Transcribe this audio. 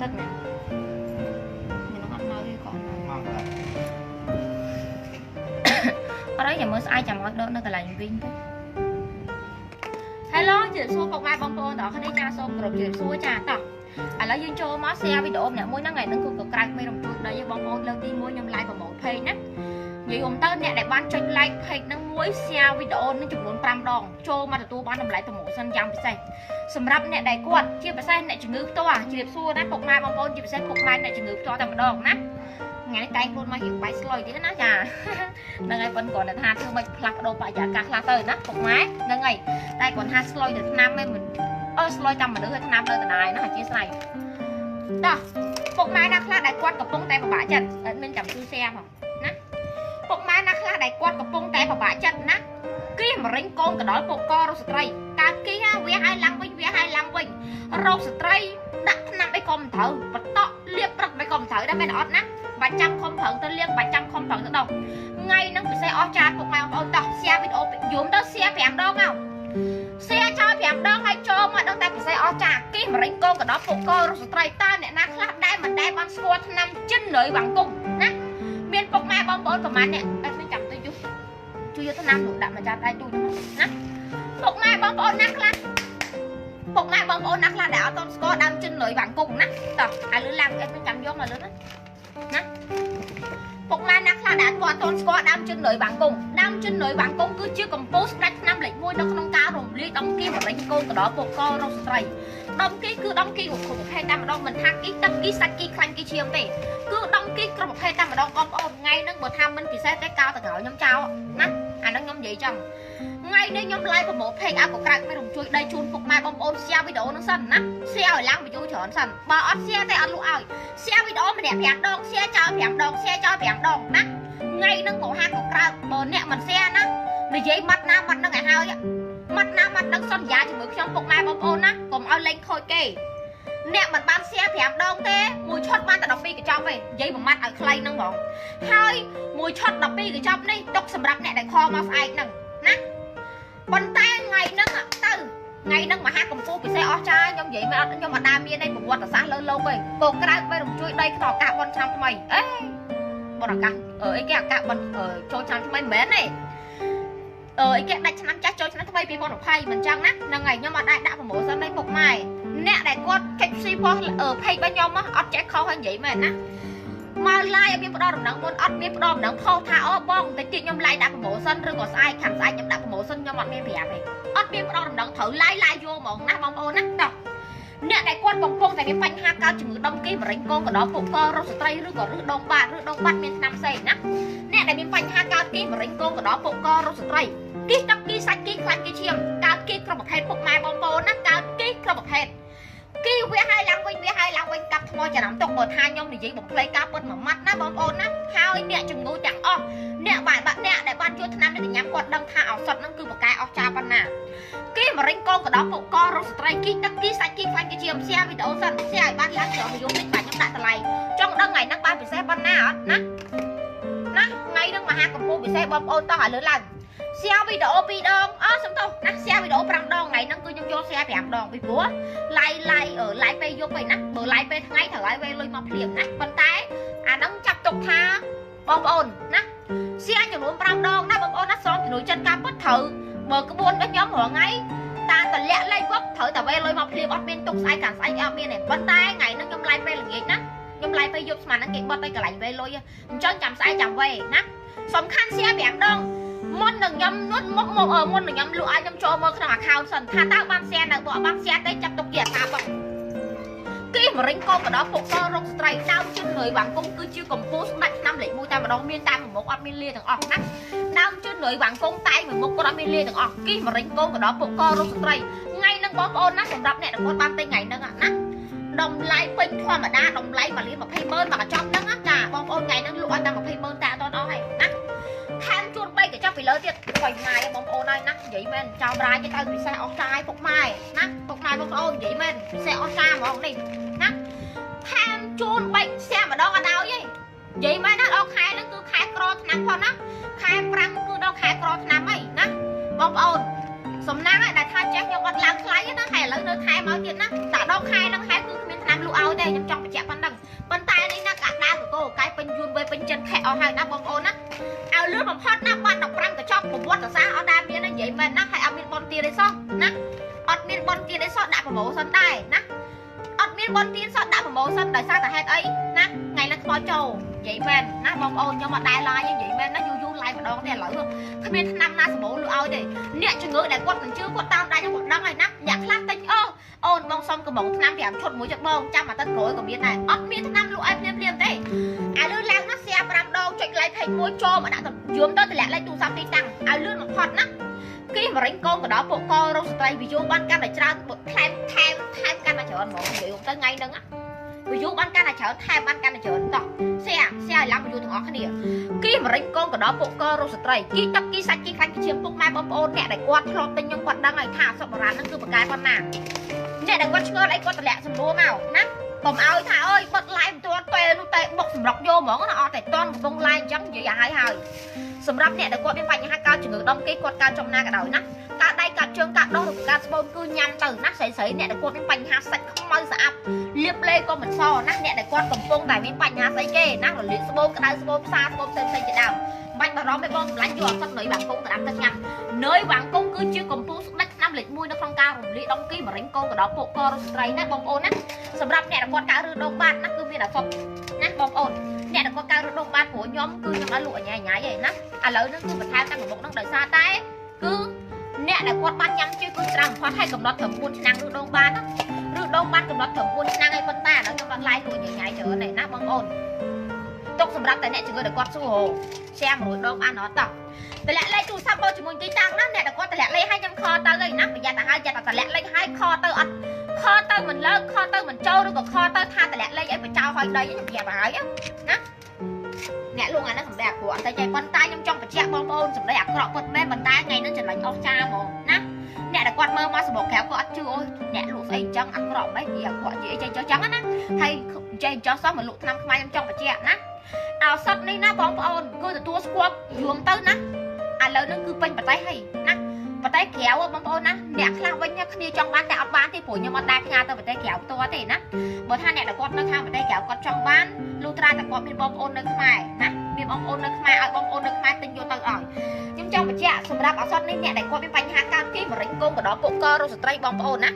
ទិត្យមែនមានអត់មកទេគាត់មកមកបាទអត់ហើយចាំមើលស្អែកចាំមកដកនៅកន្លែងវិញទៅ Hello ជម្រាបសួរពុកម៉ែបងប្អូនទាំងអស់គ្នាចាសូមគោរពជម្រាបសួរចាតោះឥឡូវយើងចូលមក share វីដេអូម្នាក់មួយហ្នឹងថ្ងៃហ្នឹងគឺក៏ក្រៅមេរំជួយដល់យើងបងប្អូនលើកទី1ខ្ញុំ live ប្រម៉ូទ page ណានិយាយរួមទៅអ្នកដែលបានចុច like page ហ្នឹង មួយ share វីដេអូហ្នឹងចំនួន5ដងចូលមកទទួលបានតម្លៃ promotion យ៉ាងពិសេសសម្រាប់អ្នកដែលគាត់ជាពិសេសអ្នកជំងឺផ្ទាល់ជម្រាបសួរណាពុកម៉ែបងប្អូនជាពិសេសពុកម៉ែអ្នកជំងឺផ្ទាល់តែម្ដងណាថ្ងៃនេះតែងខ្លួនមករៀងបាយស្លុយទៀតណាចាហ្នឹងហើយប៉ុនគ្រាន់តែថាធ្វើមិនផ្លាស់ប្ដូរបរិយាកាសខ្លះទៅណាពុកម៉ែហ្នឹងហើយតែគ្រាន់ថាស្លុយទៅឆ្នាំឯងមិនអឺស្លុយតាមមនុស្សឲ្យឆ្នាំលើតណាយណាអធិស្ឋានតោះពុកម៉ែណាខ្លះដែលគាត់កំពុងតែពិបាកចិត្តអត់មានចាំជួយ share ផង មរិញកូនកដល់ពុកករោគស្ត្រីកើតគីហ่าវាឲ្យឡើងវិញវាឲ្យឡើងវិញរោគស្ត្រីដាក់ថ្នាំអីក៏មិនត្រូវបតក់លាបព្រឹកមិនក៏មិនត្រូវដែរមែនអត់ណាបាច់ចាំខំប្រឹងទៅលាងបាច់ចាំខំប្រឹងទៅដុសថ្ងៃហ្នឹងពិសេសអស់ចាពុកម៉ែបងប្អូនតោះ share វីដេអូយំទៅ share 5ដងមក share ចោល5ដងហើយចូលមកដឹងតែពិសេសអស់ចាគីមរិញកូនកដោពុកករុស្ត្រីតើអ្នកណាខ្លះដែរមិនដែលបានស្គាល់ឆ្នាំចិនលើយបាំងគុំណាមានពុកម៉ែបងប្អូនប្រហែលអ្នកអត់មានចាំទៅយុជួ យយកឆ្នាំនោះដាក់មកចាត់ដៃទូហ្នឹងណាពុកម៉ែបងប្អូនណាខ្លះពុកម៉ែបងប្អូនណាខ្លះដែលអត់ទាន់ស្គាល់ដើមចិនលើយបាំងគុំណាតោះឲ្យលឺឡើងអត់មានចាំយកមកលឺណាណាពុកម៉ែណាខ្លះដែលគាត់អត់ទាន់ស្គាល់ដើមចិនលើយបាំងគុំដើមចិនលើយបាំងគុំគឺជាកម្ពុជាស្ដេចឆ្នាំលេខ1នៅក្នុងការរំលាយដំគីបរិញកូនកដោពុកកររស់ស្ត្រីដំគីគឺដំគីគ្រប់ប្រភេទតែម្ដងមិនថាគីទឹកគីសាច់គីខ្លាញ់គីឈាមទេគឺដំគីគ្រប់ប្រភេទតែម្ដងបងប្អូនថ្ងៃហ្នឹងបើថាមិនពិសេសទេកោតក្រោយខ្ញុំចោលណា អាហ្នឹងខ្ញុំនិយាយចឹងថ្ងៃនេះខ្ញុំ live ប្រម៉ូទ page អកក្រើកមិនរំជួយដៃជូនពុកម៉ែបងប្អូន share វីដេអូហ្នឹងសិនណា share ឲ្យឡើង view ច្រើនសិនបើអត់ share ទេអត់លក់ឲ្យ share វីដេអូម្នាក់5ដង share ចោល5ដង share ចោល5ដងណាថ្ងៃហ្នឹងក៏ហាក់ក៏ក្រើកបើអ្នកមិន share ណានិយាយម៉ាត់ណាម៉ាត់ហ្នឹងឲ្យហើយម៉ាត់ណាម៉ាត់ហ្នឹងសន្យាជាមួយខ្ញុំពុកម៉ែបងប្អូនណាកុំឲ្យលេងខូចគេ អ្នកមិនបាន share 5ដងទេមួយឈុតបានតែ12កញ្ចប់ទេនិយាយមួយម៉ាត់ឲ្យខ្លីហ្នឹងហ្មងហើយមួយឈុត12កញ្ចប់នេះទុកសម្រាប់អ្នកដែលខមកស្អែកហ្នឹងណាប៉ុន្តែថ្ងៃហ្នឹងទៅថ្ងៃហ្នឹងមហាកម្ពុជាពិសេសអស្ចារ្យខ្ញុំនិយាយមិនអត់ខ្ញុំអត់ដើមមានឯប្រវត្តិសាស្ត្រលើលោកទេពកក្រៅបែររំជួយដីក្នុងឱកាសបន់ឆ្នាំថ្មីអេបនឱកាសអឺអីគេឱកាសបន់អឺចូលឆ្នាំថ្មីមិនមែនទេអឺអីគេដាច់ឆ្នាំចាស់ចូលឆ្នាំថ្មី2020មិនចឹងណាហ្នឹងហើយខ្ញុំអត់ដែរដាក់ប្រម៉ូសិនទេពុកម៉ែ អ្នកដែលគាត់កិច្ចស៊ីផុសអឺ page របស់ខ្ញុំអត់ចេះខុសហើយនិយាយមែនណាមក live អត់មានផ្ដល់ដំណឹងមុនអត់មានផ្ដល់ដំណឹងផុសថាអូបងតិចទៀតខ្ញុំ live ដាក់ប្រម៉ូសិនឬក៏ស្អែកខាងស្អែកខ្ញុំដាក់ប្រម៉ូសិនខ្ញុំអត់មានប្រាប់ទេអត់មានផ្ដល់ដំណឹងត្រូវ live live យកហ្មងណាបងប្អូនណាតោះអ្នកដែលគាត់កំពុងតែមានបញ្ហាកើតជំងឺដុំគីមរេងកងកដោពុកករោគស្ត្រីឬក៏រឹសដងបាតឬដងបាត់មានឆ្នាំផ្សេងណាអ្នកដែលមានបញ្ហាកើតគីមរេងកងកដោពុកករោគស្ត្រីគីទឹកគីសាច់គីខ្លាញ់គីឈាមកើតគីគ្រប់ប្រភេទពុកម៉ែបងប្អូនណាកើតគីគ្រប់ប្រភេទ គីវាឲ្យឡើងវិញវាឲ្យឡើងវិញកាប់ថ្មចំណាំទុកបើថាខ្ញុំនិយាយបំភ្លេចការពិតមួយម៉ាត់ណាបងប្អូនណាហើយអ្នកជំងឺទាំងអស់អ្នកបាទបាក់អ្នកដែលបានជួលថ្នាំនេះញ៉ាំគាត់ដឹងថាឱសថហ្នឹងគឺបកកែអស់ចាប៉ុណ្ណាគីមរេងកងកដោពុកករោគស្ត្រីគីទឹកគីសាច់គីខ្លាញ់គីឈាមសៀវីដេអូសិនសៀឲ្យបានឡើងច្រើននិយមនេះបាទខ្ញុំដាក់តម្លៃចង់ដឹងថ្ងៃហ្នឹងបានពិសេសប៉ុណ្ណាអត់ណាណាថ្ងៃហ្នឹងមហាកម្ពុជាពិសេសបងប្អូនតោះឲ្យលើឡើង share វីដេអូ2ដងអើសុំទោសណា share វីដេអូ5ដង ថ្ងៃហ្នឹងគឺខ្ញុំយក share 5ដងពីព្រោះ live live អឺ live ពេលយប់ឯណាបើ live ពេលថ្ងៃត្រូវឲ្យវេលុយមកភ្លាមណាប៉ុន្តែអាហ្នឹងចាប់ទុកថាបងប្អូនណា share ចំនួន5ដងណាបងប្អូនណាស្រង់ជំនួយចិត្តការពិតត្រូវបើក្បួនរបស់ខ្ញុំរាល់ថ្ងៃតាមតលាក់លេខវឹកត្រូវតែវេលុយមកភ្លាមអត់មានទុកស្អែកខាងស្អែកអត់មានទេប៉ុន្តែថ្ងៃហ្នឹងខ្ញុំ live ពេលល្ងាចណាខ្ញុំ live ពេលយប់ស្មានហ្នឹងគេបត់ទៅកន្លែងវេលុយអញ្ចឹងចាំស្អែកចាំវេណាសំខាន់ share 5ដង មុននឹងខ្ញុំមុនមុខមកអឺមុននឹងខ្ញុំលក់ឲ្យខ្ញុំចូលមើលក្នុង account សិនថាតើបាន share នៅបើអត់បាន share ទេចាប់ទុកជាថាបងគីមរិញកកដោពុកសរោគស្ត្រីដើមជឿនលុយបាំងគុំគឺជាកម្ពុជាស្ដាច់ឆ្នាំលេខ1តែម្ដងមានតែមួយមុខអត់មានលាទាំងអស់ណាដើមជឿនលុយបាំងគុំតែមួយមុខគាត់អត់មានលាទាំងអស់គីមរិញកកដោពុកករោគស្ត្រីថ្ងៃហ្នឹងបងប្អូនណាសម្រាប់អ្នកដែលគាត់បានទិញថ្ងៃហ្នឹងណាតម្លៃពេញធម្មតាតម្លៃមួយលាន20ម៉ឺនមកកញ្ចប់ហ្នឹងណាចាបងប្អូនថ្ងៃហ្នឹងលក់ឲ្យតែ20ម៉ឺនតែ លើទៀតបៃម៉ាយបងប្អូនហើយណានិយាយមែនចោលប្រាយទៅពិសេសអស់ចាយពុកម៉ែណាពុកម៉ែបងប្អូននិយាយមែនពិសេសអស់ចាហ្មងនេះណាថែមជូន3ស្ទះម្ដងអត់ដល់ទេនិយាយមែនណាដល់ខែហ្នឹងគឺខែក្រឆ្នាំផងណាខែ5គឺដល់ខែក្រឆ្នាំហើយណាបងប្អូនសំណាងហើយដែលថាចេះខ្ញុំអត់ឡើងថ្លៃណាហើយឥឡូវនៅខែមកទៀតណាតែដល់ខែហ្នឹងខែគឺគ្មានឆ្នាំលក់ឲ្យទេខ្ញុំចង់បញ្ជាក់ប៉ុណ្ណឹងប៉ុន្តែនេះណាកាដាវកកកាយពេញយួនវ័យពេញចិនខែអស់ហើយណាបងប្អូនណាឲ្យលឿនបំផុតណាបាត់ សាស្ត្រអត់ដែលមាននិយាយមែនណាហើយអត់មានបនទាទេសោះណាអត់មានបនទាទេសោះដាក់ប្រម៉ូសិនដែរណាអត់មានបនទាសោះដាក់ប្រម៉ូសិនដោយសារតែហេតុអីណាថ្ងៃឡើងខ្មោចចូលនិយាយមែនណាបងប្អូនខ្ញុំអត់ដែលឡាយនិយាយមែនណាយូរយូរឡាយម្ដងទេឥឡូវគ្មានឆ្នាំណាសម្បូរលក់ឲ្យទេអ្នកជំងឺដែលគាត់មិនជឿគាត់តាមដាច់គាត់ដឹងហើយណាអ្នកខ្លះទិញ អូអូនបងសុំកំងឆ្នាំ5ឈុតមួយចុចបងចាំអាទិត្យក្រោយក៏មានដែរអត់មានឆ្នាំលក់ឲ្យភ្លាមភ្លាមទេឥឡូវឡើងណាសៀ5ដងចុច like page មួយចូលមកដាក់យំទៅតម្លាក់លេខទូរស័ព្ទទីតាំងឲ្យលឿនបំផុតណាគីមរិញកូនកដោពួកករោស្ត្រីវីយូបានកាន់តែច្រើនថែមថែមថែមកាន់តែច្រើនហ្មងនិយាយទៅថ្ងៃហ្នឹងវីយូបានកាន់តែច្រើនថែមបានកាន់តែច្រើនតោះសៀសៀឲ្យឡើងវីយូទាំងអស់គ្នាគីមរិញកូនកដោពួកករោស្ត្រីគីទឹកគីសាច់គីខ្លាញ់គីឈាមពុកម៉ែបងប្អូនអ្នកដែលគាត់ធ្លាប់ទិញខ្ញុំគាត់ដឹងហើយថាសុបរានហ្នឹងគឺបកែប៉ុណ្ណា អ្នកដែលគាត់ឆ្ងល់អីគាត់តម្លាក់សំណួរមកណាកុំឲ្យថាអើយបិទ live មិនទាន់ពេលនោះតែបុកសម្រុកយកហ្មងណាអត់តែតន់កំពុង live អញ្ចឹងនិយាយឲ្យហើយសម្រាប់អ្នកដែលគាត់មានបញ្ហាកើតជំងឺដុំគេគាត់កើតចំណាក៏ដោយណាកើតដៃកើតជើងកើតដោះឬកើតស្បូនគឺញ៉ាំទៅណាស្រីស្រីអ្នកដែលគាត់មានបញ្ហាសាច់ខ្មៅស្អាប់លៀបលេក៏មិនសណាអ្នកដែលគាត់កំពុងតែមានបញ្ហាស្អីគេណារលាកស្បូនក្តៅស្បូនផ្សាស្បូនផ្សេងផ្សេងជាដើមបាច់បារម្ភទេបងសម្លាញ់យកអត់សិននុយបាំងគង់ទៅដាំទឹកញ៉ាំនុយបាំងគង់គឺជាកំពូលស្ដេច ឆ្នាំលេខ1នៅក្នុងការរំលាយដុំគីមរិញកូនកដោពួកករស្ត្រីណាបងប្អូនណាសម្រាប់អ្នកដែលគាត់កើតឬដងបាតណាគឺមានអាសពណាបងប្អូនអ្នកដែលគាត់កើតឬដងបាតព្រោះខ្ញុំគឺខ្ញុំឲ្យលក់អញ្ញាញ៉ៃឯណាឥឡូវនេះគឺបន្ថែមតាំងមុខហ្នឹងដោយសារតែគឺអ្នកដែលគាត់បានញ៉ាំជឿគឺច្រើនបំផុតហើយកំណត់ត្រឹម4ឆ្នាំឬដងបាតណាឬដងបាតកំណត់ត្រឹម4ឆ្នាំហើយប៉ុន្តែឥឡូវខ្ញុំបានឡាយលក់អញ្ញាញ៉ៃច្រើនឯណាបងប្អូនទុកសម្រាប់តែអ្នកជំងឺដែលគាត់សួរហ៎ share 100ដងបានអត់តោះ តម្លាក់លេខទូរស័ព្ទបងជាមួយទីតាំងណាអ្នកដែលគាត់តម្លាក់លេខឲ្យខ្ញុំខទៅហើយណាប្រយ័ត្នទៅហើយចិត្តតែតម្លាក់លេខឲ្យខទៅអត់ខទៅមិនលើកខទៅមិនចូលឬក៏ខទៅថាតម្លាក់លេខឲ្យបញ្ចោឲ្យដីខ្ញុំប្រាប់ឲ្យណាអ្នកលួងអាហ្នឹងសម្រាប់ព្រោះអត់តែចេះប៉ុន្តែខ្ញុំចង់បញ្ជាក់បងប្អូនសម្ដីអាក្រក់ពិតមែនប៉ុន្តែថ្ងៃនេះចំណេញអស់ចាហ្មងណាអ្នកដែលគាត់មើលមកសម្បុកក្រៅគាត់អត់ជឿអូអ្នកលក់ស្អីអញ្ចឹងអាក្រក់មិននិយាយអាក្រក់និយាយចេះចោះចឹងណាហើយចេះចោះសោះមកលក់ឆ្នាំខ្មែរខ្ញុំចង់បញ្ជាក់ណាឱសថនេះណាបងប្អូនគឺទទួលស្គាល់យួមទៅណា ឥឡូវនេះគឺពេញប្រទេសហើយណាប្រទេសក្រៅបងប្អូនណាអ្នកខ្លះវិញគ្នាចង់បានតែអត់បានទេព្រោះខ្ញុំអត់ដែរផ្ញើទៅប្រទេសក្រៅផ្ទាល់ទេណាបើថាអ្នកដែលគាត់នៅខាងប្រទេសក្រៅគាត់ចង់បានលុះត្រាតែគាត់មានបងប្អូននៅខ្មែរណាមានបងប្អូននៅខ្មែរឲ្យបងប្អូននៅខ្មែរទិញយកទៅឲ្យខ្ញុំចង់បញ្ជាក់សម្រាប់ឱសថនេះអ្នកដែលគាត់មានបញ្ហាកើតគីមរិញកូនកដោពួកករោស្ត្រីបងប្អូនណា